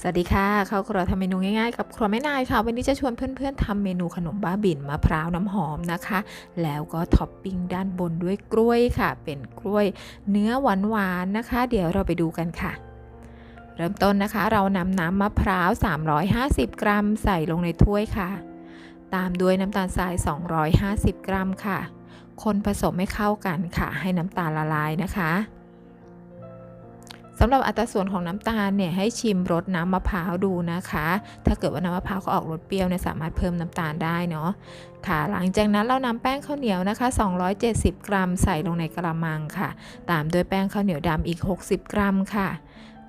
สวัสดีค่ะเข้าครัวทำเมนูง่ายๆกับครัวแม่นายค่ะ วันนี้จะชวนเพื่อนๆทำเมนูขนมบ้าบิ่นมะพร้าวน้ำหอมนะคะ แล้วก็ท็อปปิ้งด้านบนด้วยกล้วยค่ะ เป็นกล้วยเนื้อหวานๆนะคะ เดี๋ยวเราไปดูกันค่ะ เริ่มต้นนะคะ เรานำน้ำมะพร้าว 350 กรัม ใส่ลงในถ้วยค่ะ ตามด้วยน้ำตาลทราย 250 กรัมค่ะ คนผสมให้เข้ากันค่ะ ให้น้ำตาลละลายนะคะ สำหรับอัตราส่วนของน้ำตาลเนี่ยให้ชิมรสน้ำมะพร้าวดูนะคะ ถ้าเกิดว่าน้ำมะพร้าวเขาออกรสเปรี้ยวเนี่ยสามารถเพิ่มน้ำตาลได้เนาะค่ะ หลังจากนั้นเรานำแป้งข้าวเหนียวนะคะ 270 กรัมใส่ลงในกระมังค่ะ ตามด้วยแป้งข้าวเหนียวดำอีก 60 กรัมค่ะ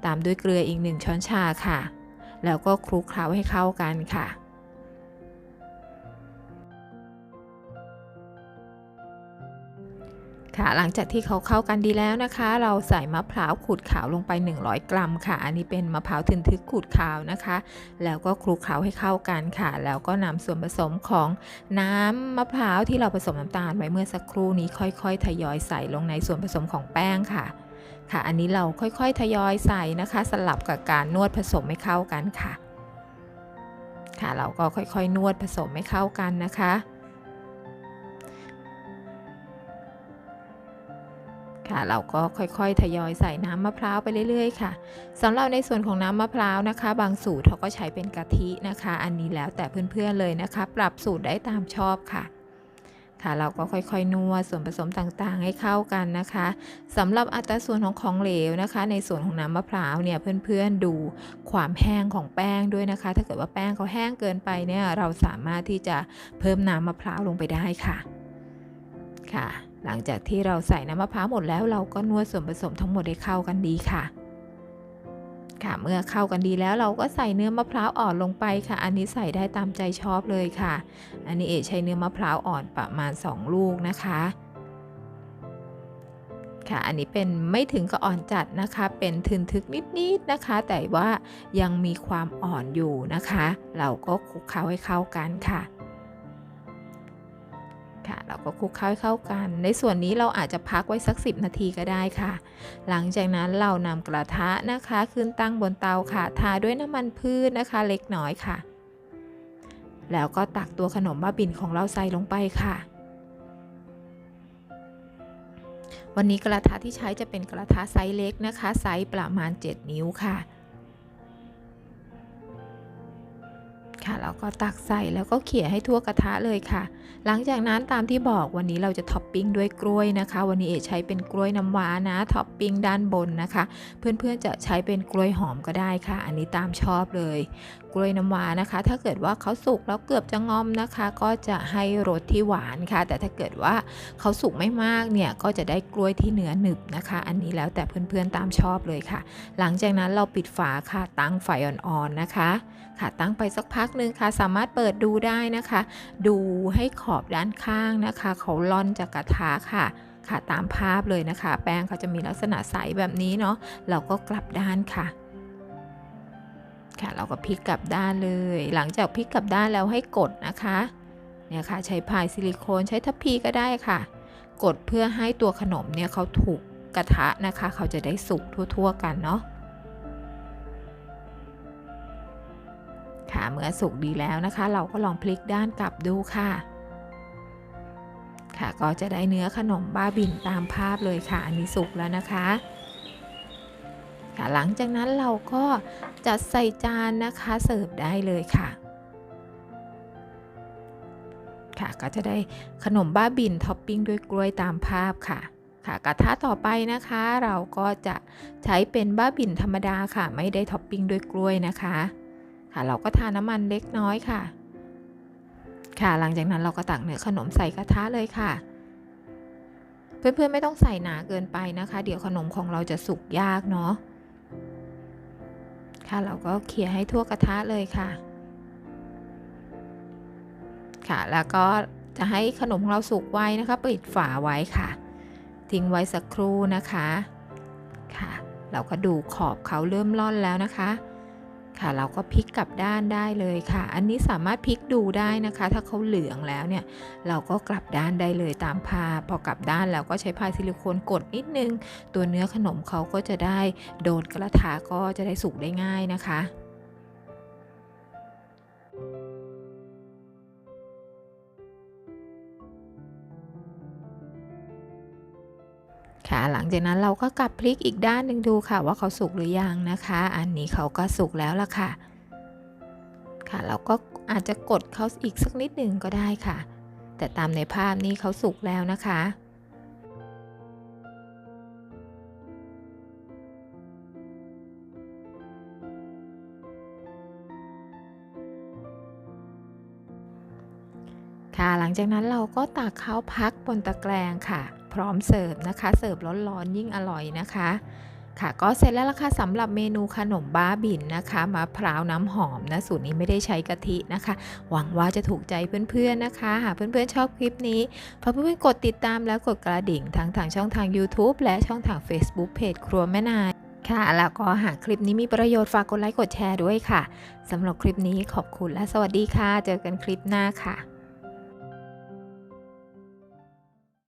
ตามด้วยเกลืออีก 1 ช้อนชาค่ะ แล้วก็คลุกเคล้าให้เข้ากันค่ะ ค่ะ หลังจากที่เขาเข้ากันดีแล้วนะคะ เราใส่มะพร้าวขูดขาวลงไป 100 กรัมค่ะ อันนี้เป็นมะพร้าวทึนทึกขูดขาวนะคะ แล้วก็คลุกเคล้าให้เข้ากันค่ะ แล้วก็นำส่วนผสมของน้ำมะพร้าวที่เราผสมน้ำตาลไว้เมื่อสักครู่นี้ค่อยๆ ทยอยใส่ลงในส่วนผสมของแป้งค่ะ ค่ะ อันนี้เราค่อยๆ ทยอยใส่นะคะ สลับกับการนวดผสมให้เข้ากันค่ะ ค่ะ เราก็ค่อยๆ นวดผสมให้เข้ากันนะคะ ค่ะ เราก็ค่อยๆ ทยอยใส่น้ำมะพร้าวไปเรื่อยๆ ค่ะสำหรับในส่วนของน้ำมะพร้าวนะคะ บางสูตรเขาก็ใช้เป็นกะทินะคะ อันนี้แล้วแต่เพื่อนๆเลยนะคะ ปรับสูตรได้ตามชอบค่ะค่ะเราก็ค่อยๆนวดส่วนผสมต่างๆ ให้เข้ากันนะคะสำหรับอัตราส่วนของของเหลวนะคะ ในส่วนของน้ำมะพร้าวเนี่ยเพื่อนๆดูความแห้งของแป้งด้วยนะคะ ถ้าเกิดว่าแป้งเขาแห้งเกินไปเนี่ยเราสามารถที่จะเพิ่มน้ำมะพร้าวลงไปได้ค่ะค่ะ หลังจากที่เราใส่น้ำมะพร้าวหมดแล้วเราก็นวดส่วนผสมทั้งหมดให้เข้ากันดีค่ะ ค่ะเมื่อเข้ากันดีแล้วเราก็ใส่เนื้อมะพร้าวอ่อนลงไปค่ะ อันนี้ใส่ได้ตามใจชอบเลยค่ะ อันนี้เอใช้เนื้อมะพร้าวอ่อนประมาณ 2 ลูกนะคะค่ะ อันนี้เป็นไม่ถึงกับอ่อนจัดนะคะ เป็นทึนทึกนิดๆนะคะ แต่ว่ายังมีความอ่อนอยู่นะคะ เราก็คลุกเคล้าให้เข้ากันค่ะ ค่ะ เราก็คลุกเคล้าให้เข้ากัน ในส่วนนี้เราอาจจะพักไว้สัก 10 นาทีก็ได้ค่ะ หลังจากนั้นเรานำกระทะนะคะ ขึ้นตั้งบนเตาค่ะ ทาด้วยน้ำมันพืชนะคะ เล็กน้อยค่ะ แล้วก็ตักตัวขนมบ้าบินของเราใส่ลงไปค่ะวันนี้กระทะที่ใช้จะเป็นกระทะไซส์เล็กนะคะ ไซส์ประมาณ 7 นิ้วค่ะ ค่ะแล้วก็ตักใส่แล้วก็เขี่ยให้ทั่วกระทะเลยค่ะ หลังจากนั้นตามที่บอกวันนี้เราจะท็อปปิ้งด้วยกล้วยนะคะ วันนี้เอใช้เป็นกล้วยน้ำว้านะท็อปปิ้งด้านบนนะคะ เพื่อนๆจะใช้เป็นกล้วยหอมก็ได้ค่ะ อันนี้ตามชอบเลย กล้วยน้ำว้านะคะ ถ้าเกิดว่าเขาสุกแล้วเกือบจะงอมนะคะ ก็จะให้รสที่หวานค่ะ แต่ถ้าเกิดว่าเขาสุกไม่มากเนี่ยก็จะได้กล้วยที่เนื้อหนึบนะคะ อันนี้แล้วแต่เพื่อนๆตามชอบเลยค่ะ หลังจากนั้นเราปิดฝาค่ะตั้งไฟอ่อนๆนะคะ ค่ะตั้งไปสักพักหนึ่งค่ะ สามารถเปิดดูได้นะคะ ดูให้ขอบด้านข้างนะคะเขาล่อนจากกระทะค่ะค่ะตามภาพเลยนะคะ แป้งเขาจะมีลักษณะใสแบบนี้เนาะเราก็กลับด้านค่ะ ค่ะเราก็พลิกกลับด้านเลย หลังจากพลิกกลับด้านแล้วให้กดนะคะเนี่ยค่ะใช้พายซิลิโคนใช้ทัพพีก็ได้ค่ะ กดเพื่อให้ตัวขนมเนี่ยเขาถูกกระทะนะคะ เขาจะได้สุกทั่ว ๆ กันเนาะค่ะเมื่อสุกดีแล้วนะคะ เราก็ลองพลิกด้านกลับดูค่ะ ค่ะก็จะได้เนื้อขนมบ้าบินตามภาพเลยค่ะ อันนี้สุกแล้วนะคะค่ะหลังจากนั้นเราก็ จัดใส่จานนะคะเสิร์ฟได้เลยค่ะ ค่ะก็จะได้ขนมบ้าบินท็อปปิ้งด้วยกล้วยตามภาพค่ะค่ะกระทะต่อไปนะคะเราก็จะใช้เป็นบ้าบินธรรมดาค่ะ ไม่ได้ท็อปปิ้งด้วยกล้วยนะคะ ค่ะเราก็ทาน้ำมันเล็กน้อยค่ะ ค่ะหลังจากนั้นเราก็ตักเนื้อขนมใส่กระทะเลยค่ะ เพื่อนๆไม่ต้องใส่หนาเกินไปนะคะ เดี๋ยวขนมของเราจะสุกยากเนาะค่ะ เราก็เขี่ยให้ทั่วกระทะเลยค่ะ ค่ะ แล้วก็จะให้ขนมของเราสุกไว้นะคะ ปิดฝาไว้ค่ะ ทิ้งไว้สักครู่นะคะ ค่ะ เราก็ดูขอบเขาเริ่มร่อนแล้วนะคะ ค่ะเราก็พลิกกลับด้านได้เลยค่ะ อันนี้สามารถพลิกดูได้นะคะ ถ้าเขาเหลืองแล้วเนี่ยเราก็กลับด้านได้เลยตามภาพพอกลับด้านแล้วก็ใช้พายซิลิโคนกดนิดนึง ตัวเนื้อขนมเขาก็จะได้โดนกระทะก็จะได้สุกได้ง่ายนะคะ ค่ะหลังจากนั้นเราก็กลับพลิกอีกด้านหนึ่งดูค่ะ ว่าเขาสุกหรือยังนะคะ อันนี้เขาก็สุกแล้วล่ะค่ะ ค่ะเราก็อาจจะกดเขาอีกสักนิดหนึ่งก็ได้ค่ะ แต่ตามในภาพนี้เขาสุกแล้วนะคะค่ะหลังจากนั้นเราก็ตักข้าวพักบนตะแกรงค่ะ พร้อมเสิร์ฟนะคะ เสิร์ฟร้อนๆยิ่งอร่อยนะคะ ค่ะก็เสร็จแล้วล่ะค่ะสำหรับเมนูขนมบ้าบินนะคะมะพร้าวน้ำหอมนะสูตรนี้ไม่ได้ใช้กะทินะคะ หวังว่าจะถูกใจเพื่อนๆนะคะหากเพื่อนๆชอบคลิปนี้ฝากเพื่อนๆกดติดตามและกดกระดิ่งทั้งทางช่องทาง YouTube และช่องทาง Facebook เพจครัวแม่นายค่ะแล้วก็หากคลิปนี้มีประโยชน์ฝากกดไลค์กดแชร์ด้วยค่ะสำหรับคลิปนี้ขอบคุณและสวัสดีค่ะ เจอกันคลิปหน้าค่ะ